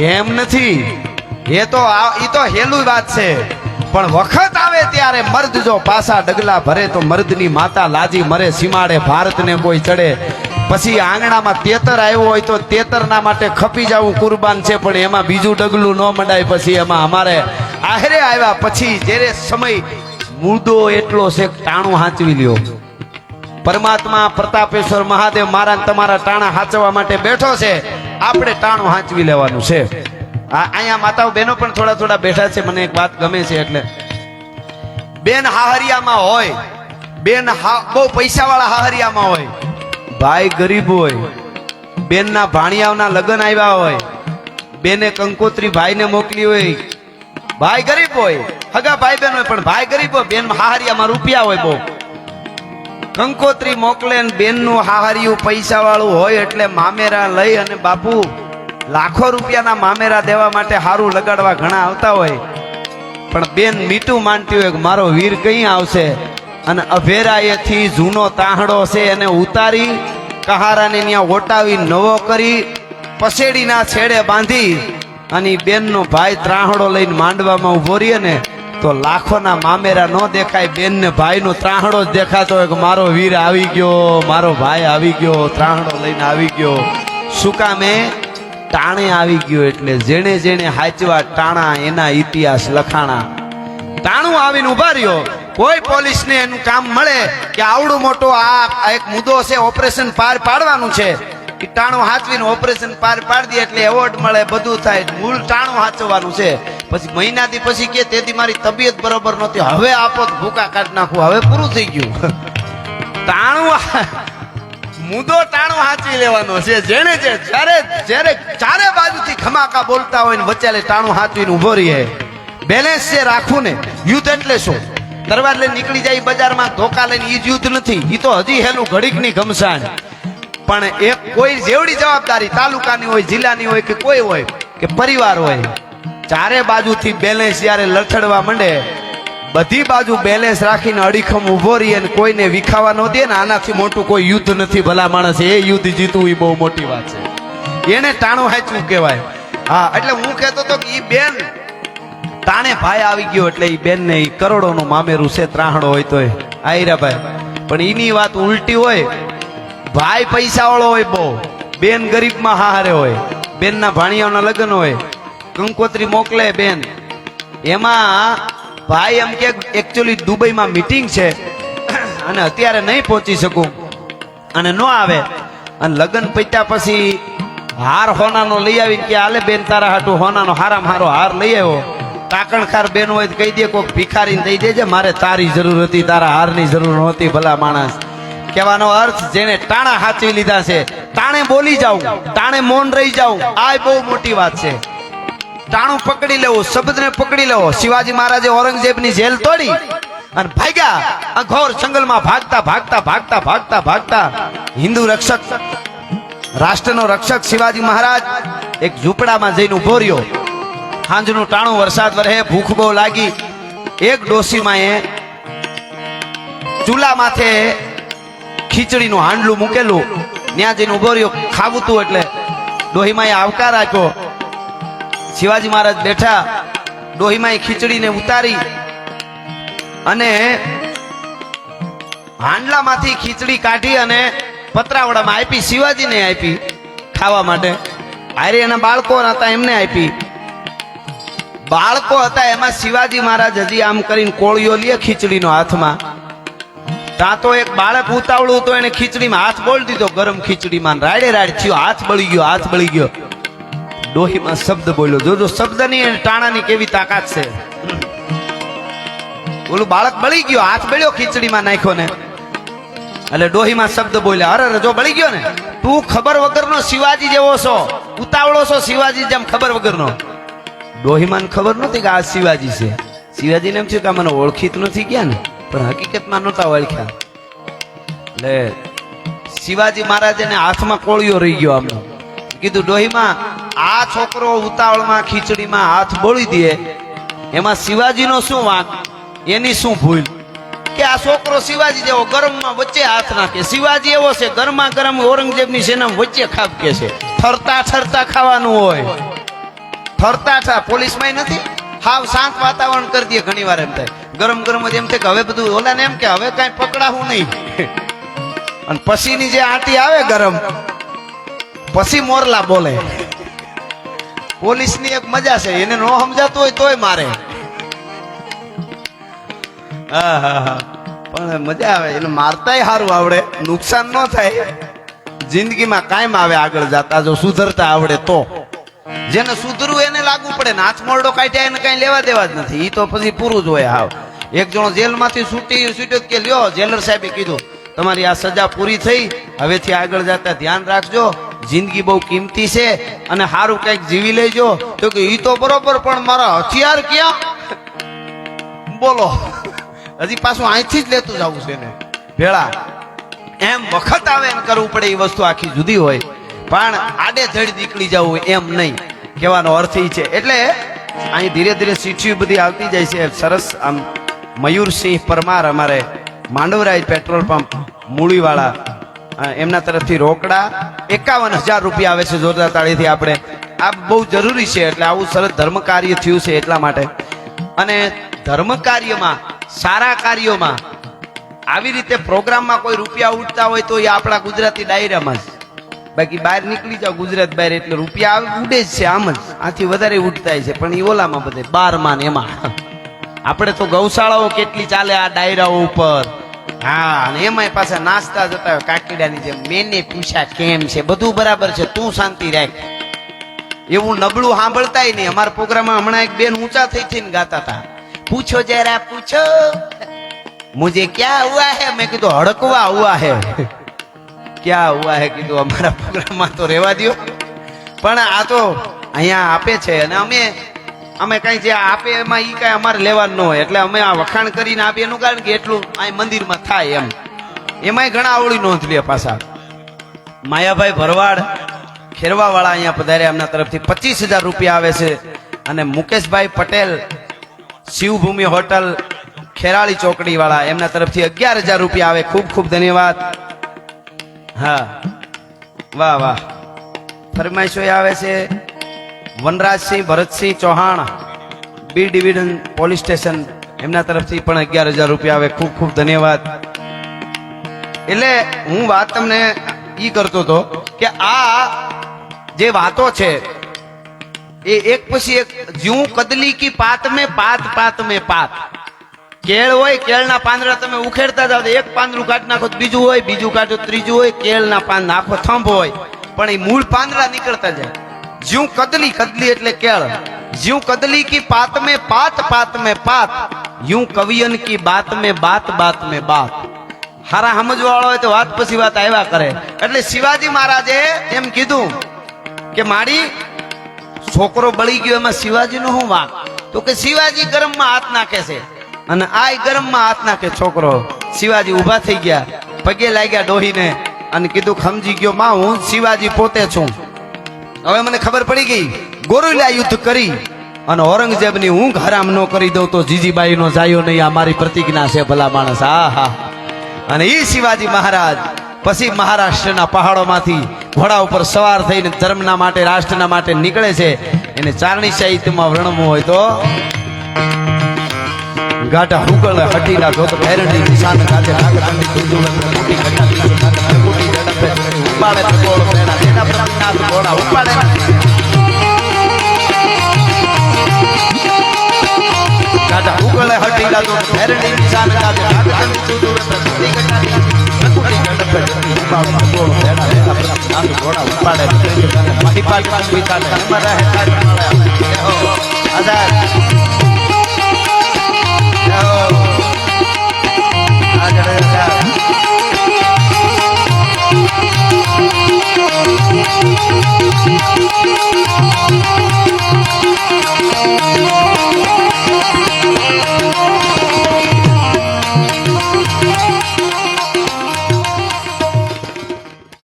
એમ નથી. એ તો ઈ તો હેલું વાત છે. પણ વખત આવે ત્યારે મર્દ જો પાસા ડગલા ભરે તો મર્દની માતા લાજી મરે, સીમાડે ભારતને કોઈ ચડે. પછી આંગણામાં તેતર આવ્યો હોય તો તેતરના માટે ખપી જવું કુરબાન છે, પણ એમાં બીજું ડગલું ન મંડાય. પછી એમાં અમારે આહરે આવ્યા પછી જ્યારે સમય મુદ્દો એટલો છે ટાણું હાંચવી લ્યો. પરમાત્મા પ્રતાપેશ્વર મહાદેવ મારા તમારા ટાણા હાંચવા માટે બેઠો છે. આપણે ટાણું હાંચવી લેવાનું છે. અહીંયા માતાઓ બહેનો પણ થોડા થોડા બેઠા છે, મને એક વાત ગમે છે એટલે. બેન હાહરિયામાં હોય, બેન બહુ પૈસાવાળા હાહરિયામાં હોય, ભાઈ ગરીબ હોય, બેનના ભાણિયાઓના લગ્ન આવ્યા હોય, બેને કંકોત્રી ભાઈને મોકલી હોય, ભાઈ ગરીબ હોય, હગા ભાઈ બેન હોય પણ ભાઈ ગરીબ હોય, બેન હાહરિયામાં રૂપિયા હોય બહુ. કંકોત્રી મોકલે ને બેનનું હાહર્યું પૈસા વાળું હોય એટલે મામેરા લઈ અને બાપુ, લાખો રૂપિયાના મામેરા દેવા માટે હારું લગાડવા ઘણા આવતા હોય. પણ બેન મીઠું માનતી હોય કે મારો વીર કઈ આવશે? અને અભેરાએથી જૂનો તાહડો છે એને ઉતારી, કહારાને ત્યાં ઓટાવી નવો કરી પસેડીના છેડે બાંધી, અને બેનનો ભાઈ ત્રાહડો લઈને માંડવામાં ઊભો રહીએ ને તો લાખોના મામેરા ન દેખાય, બેનને ભાઈનો ત્રાહણો જ દેખાતો હોય કે મારો વીર આવી ગયો, મારો ભાઈ આવી ગયો ત્રાહણો લઈને આવી ગયો. શું કામે ટાણે આવી ગયો એટલે જેણે જેણે હાચવા ટાણા, એના ઇતિહાસ લખાણા. ટાણું આવીને ઊભા રહ્યો. કોઈ પોલીસને એનું કામ મળે કે આવડું મોટો આ એક મુદ્દો છે, ઓપરેશન પાર પાડવાનું છે. ટાણું હાચવીને ઓપરેશન પાર પાડી દે એટલે એવોર્ડ મળે, બધું થાય. મૂળ ટાણું હાચવાનું છે. પછી મહિનાથી પછી કે તેથી મારી તબિયત બરોબર નહોતી. હવે આપો ભૂકા કાઢ નાખું. હવે પૂરું થઈ ગયું. ટાણું મુદ્દો ટાણું હાચવી લેવાનો છે. જેને જે જ્યારે જ્યારે ચારે બાજુથી ખમાકા બોલતા હોય ને વચ્ચે ટાણું હાચવીને ઊભો રહીએ. બેલેન્સ છે રાખવું ને, યુદ્ધ એટલે શું? તરવાર લઈને નીકળી જાય બજારમાં, ધોકા લઈને એ જ યુદ્ધ નથી. એ તો હજી હેલું ઘડીકની ઘમસાણ. પણ એ કોઈ જેવડી જવાબદારી તાલુકાની હોય, જિલ્લાની હોય કે કોઈ હોય, કે પરિવાર હોય, ચારે બાજુથી બેલેન્સ જ્યારે લથડવા માંડે, બધી બાજુ બેલેન્સ રાખીને અડીખમ ઊભો રહી અને કોઈને વિખાવા ન દે ને આનાથી મોટું કોઈ યુદ્ધ નથી. ભલા માણસ, એ યુદ્ધ જીતવું એ બહુ મોટી વાત છે. એને ટાણું હાચવું કહેવાય. હા, એટલે હું કહેતો હતો કે એ બેન, તાણે ભાઈ આવી ગયો એટલે એ બેન ને કરોડો કરોડોનું મામેરું છે ત્રાહણો હોય તોય. આયરા ભાઈ પણ એની વાત ઉલટી હોય ભાઈ પૈસા વાળો હોય બહુ. બેન ગરીબમાં હારે હોય. બેનના ભાણિયાઓના લગ્ન હોય. કંકોત્રી મોકલે બેન. એમાં ભાઈ એમ કે એકચ્યુઅલી દુબઈમાં મીટિંગ છે. અને અત્યારે નહીં પહોંચી શકું. અને ન આવે. અને લગ્ન પત્યા પછી હાર હોનાનો લઈ આવીને કે આલે બેન, તારા હાટુ હોનાનો હારામાં હારો હાર લઈ આવ્યો. કાકણખાર બેન હોય કહી દે કોક ભિખારીને દઈ દેજે. મારે તારી જરૂર હતી, તારા હારની જરૂર નહોતી, ભલા માણસ. કહેવાનો અર્થ જેને ટાણા હાચવી લીધા છે, ટાણે બોલી જાઉં, ટાણે મૌન રહી જાઉં આ બહુ મોટી વાત છે. ટાણું પકડી લેવું, શબ્દને પકડી લેવો, શિવાજી મહારાજે ઔરંગઝેબની જેલ તોડી અને ભાગ્યા, આ ઘોર જંગલમાં ભાગતા ભાગતા ભાગતા ભાગતા ભાગતા હિન્દુ રક્ષક, રાષ્ટ્રનો રક્ષક શિવાજી મહારાજ એક ઝૂંપડામાં જઈને ઊભો રહ્યો. સાંજનું ટાણું વરસાદ વરહે, ભૂખ બહુ લાગી. એક ડોસીમાં એ ચૂલા માથે ખીચડીનું હાંડલું મૂકેલું. ત્યાં જઈને ઊભો રહ્યો. ખાવું તું એટલે ડોહીમાએ આવકાર આપ્યો. શિવાજી મહારાજ બેઠા. ડોહીમાએ ખીચડીને ઉતારી. અને હાંડલામાંથી ખીચડી કાઢી અને પતરાવડામાં આપી, શિવાજીને આપી ખાવા માટે. હારે એના બાળકો હતા, એમને આપી. બાળકો હતા, એમાં શિવાજી મહારાજ હજી આમ કરીને કોળીઓ લે ખીચડીનો હાથમાં. ત્યાં તો એક બાળક ઉતાવળું તો એને ખીચડીમાં હાથ બોલી દીધો, ગરમ ખીચડીમાં રાડે રાડ થયો, હાથ બળી ગયો, હાથ બળી ગયો. ડોહીમાં શબ્દ બોલ્યો જોજો શબ્દની અને ટાણાની કેવી તાકાત છે? ઓલું બાળક બળી ગયો, હાથ બળ્યો ખીચડીમાં નાખ્યો ને. એટલે ડોહીમાં શબ્દ બોલ્યા, અરે રજો બળી ગયો ને, તું ખબર વગરનો શિવાજી જેવો છો, ઉતાવળો છો શિવાજી જેમ ખબર વગરનો. ડોહીમાં ખબર નહોતી કે આ શિવાજી છે. શિવાજીને એમ થયું કે મને ઓળખી નથી ગયા ને? પણ હકીકતમાં નહોતા ઓળખ્યા. એટલે શિવાજી મહારાજને હાથમાં કોળિયો રહી ગયો આમનો. કીધું, ડોહીમાં, આ છોકરો ઉતાવળમાં, ખીચડીમાં હાથ બોળી દે. એમાં શિવાજીનો શું વાંક? એની શું ભૂલ? કે આ છોકરો શિવાજી જેવો ગરમમાં વચ્ચે હાથ નાખે. શિવાજી એવો છે, ગરમા ગરમ ઔરંગઝેબની સેનામાં વચ્ચે ખાબકે છે. ઠરતા ઠરતા ખાવાનું હોય. ઠરતા ઠા પોલીસમાં નથી? હાવ શાંત વાતાવરણ કરી દે ઘણી વાર એમ થાય. ગરમ ગરમ જ એમ થાય કે હવે બધું ઓલાને એમ કે હવે કાંઈ પકડાવું નહીં. અને પછીની જે આંટી આવે ગરમ પછી મોરલા બોલે. પોલીસની એક મજા છે એને નો સમજાતું હોય તોય મારે. આહાહા. પણ મજા આવે એને મારતાય સારું આવડે નુકસાન ન થાય. જિંદગીમાં કાયમ આવે આગળ જતા જો સુધરતા આવડે તો. જેને સુધરવું એને લાગુ પડે નાચ મોરડો કાઢ્યા એને કઈ લેવા દેવા જ નથી. ઈ તો પછી પૂરું જ હોય હાવ. એક જણો જેલમાંથી છૂટી છૂટ્યો કે લ્યો, જેલર સાહેબે કીધું, તમારી આ સજા પૂરી થઈ, હવેથી આગળ જતા ધ્યાન રાખજો, જિંદગી બહુ કિંમતી છે અને સારું કંઈક જીવી લેજો. તો કે, ઈ તો બરોબર, પણ મારા હથિયાર ક્યાં? બોલો, હજી પાછું અહીંથી જ લેતું જવું છે ને ભેળા, એમ વખત આવે એમ કરવું પડે એ વસ્તુ આખી જુદી હોય. પણ આડે ધડ નીકળી જવું એમ નહીં. કહેવાનો અર્થ એ છે. એટલે અહીં ધીરે ધીરે સીટીઓ બધી આવતી જાય છે. સરસ, આમ મયુરસિંહ પરમાર અમારે માંડવરાજ પેટ્રોલ પંપ મૂળીવાળા એમના તરફથી રોકડા એકાવન હજાર રૂપિયા આવે છે જોરદાર તાળીથી આપણે. આ બહુ જરૂરી છે એટલે આવું સરસ ધર્મ કાર્ય થયું છે એટલા માટે. અને ધર્મ કાર્યમાં સારા કાર્યોમાં, આવી રીતે પ્રોગ્રામમાં કોઈ રૂપિયા ઉડતા હોય તો એ આપણા ગુજરાતી ડાયરામાં જ. બાકી બહાર નીકળી જાવ ગુજરાત બહાર એટલે રૂપિયા ઉડે જ છે આમ જ. આથી વધારે ઉડતા છે, પણ એ ઓલામાં બધે બારમાં ને એમાં. આપણે તો ગૌશાળાઓ કેટલી ચાલે આ ડાયરાઓ ઉપર. હા, અને એમાંય પાસે નાસ્તા જતા હોય, કાકીડાની જેમ. મેને પૂછ્યા કેમ છે? બધું બરાબર છે, તું શાંતિ રાખ. એવું નબળું સાંભળતાય નહીં. અમારા પ્રોગ્રામમાં હમણાં એક બેન ઊંચા થઈ થઈને ગાતા હતા. પૂછો જરા પૂછો. મુજે ક્યાં હુઆ હે? મેં કીધું, હડકવા હુઆ હે. ક્યાં હુઆ હે? કીધું, અમારા પ્રોગ્રામમાં તો રહેવા દો પણ આ તો અહીંયા આપે છે, અને અમે અમે કઈ જે આપે એમાં ઈ કઈ અમારે લેવાનું હોય. એટલે અમે આ વખાણ કરીને આપીએ. એનું કારણ કે એટલું આ મંદિરમાં થાય એમ. એમાંય ઘણા આવડી નોંધ લે પાછા. માયાભાઈ ભરવાડ ખેરવાવાળા અહીંયા પધાર્યા. એમના તરફથી પચીસ હજાર રૂપિયા આવે છે. અને મુકેશભાઈ પટેલ, શિવભૂમિ હોટલ, ખેરાળી ચોકડી વાળા એમના તરફથી અગિયાર હજાર રૂપિયા આવે. ખૂબ ખૂબ ધન્યવાદ. હા. વાહ વાહ. ફરમાઈશો આવે છે. Vanrajsinh, Bharatsinh Chauhan, B division police station, એમના તરફથી પણ અગિયાર હજાર રૂપિયા આવે. ખૂબ ખૂબ ધન્યવાદ. એટલે હું વાત તમને ઈ કરતો હતો કે આ જે વાતો છે, એ એક પછી એક જ્યું કદલી કી પાત મેં પાત પાત મેં પાત. કેળ હોય, કેળના પાંદડા તમે ઉખેડતા જાવ એક પાંદડું કાઢ નાખો બીજું હોય, બીજું કાઢો ત્રીજું હોય, કેળના પાન નાખો, થંભ હોય. પણ એ મૂળ પાંદડા નીકળતા જાય. જ્યું કદલી કદલી એટલે કેળ. જ્યું કદલી કી પાત મેં પાત પાત મેં પાત. યું કવિયન કી બાત મેં બાત બાત મેં બાત. હારા સમજવા વાળો હોય તો વાત પછી વાત આવ્યા કરે. એટલે શિવાજી મહારાજે એમ કીધું કે મારી છોકરો બળી ગયો એમાં શિવાજીનો શું વાંક? તો કે શિવાજી ગરમમાં હાથ નાખે છે. અને આ ગરમમાં હાથ નાખે છોકરો. શિવાજી ઊભા થઈ ગયા. પગે લાગ્યા ડોહીને અને કીધું, ખમજી ગયો, માં હું શિવાજી પોતે છું. હવે મને ખબર પડી ગઈ ગોરુલા યુદ્ધ કરી અને ઔરંગઝેબની ઊંઘ હરામ ન કરી દઉં તો જીજીબાઈ નો જાયો નહીં, આ મારી પ્રતિજ્ઞા છે ભલા માણસ. હા હા અને એ શિવાજી મહારાજ પછી મહારાષ્ટ્રના પહાડોમાંથી ઘોડા ઉપર સવાર થઈને ધર્મના માટે, રાષ્ટ્રના માટે નીકળે છે. એને ચારણી સાહિત્યમાં વર્ણવું હોય તો ગાઢા હુકળ હટીના જોત ભેરણી નિશાન કાજે નાગરાણી દુદુલ મોટી ઝડપે ઉપાડે ગોળ મેળા તેના બ્રહ્મનાથ ઘોડા ઉપાડે. કાઢા ઉગળે હટી લાદો. ફેરડી નિશાન કાઢે કાઢા સુદૂર પ્રકૃતિ ઘટાડી પ્રકૃતિ ઘટપટ ઉપાડે ગોળ મેળા તેના બ્રહ્મનાથ ઘોડા ઉપાડે. મહિપાલ પાસ વિતાને હમર રહે તારી આધાર આગળ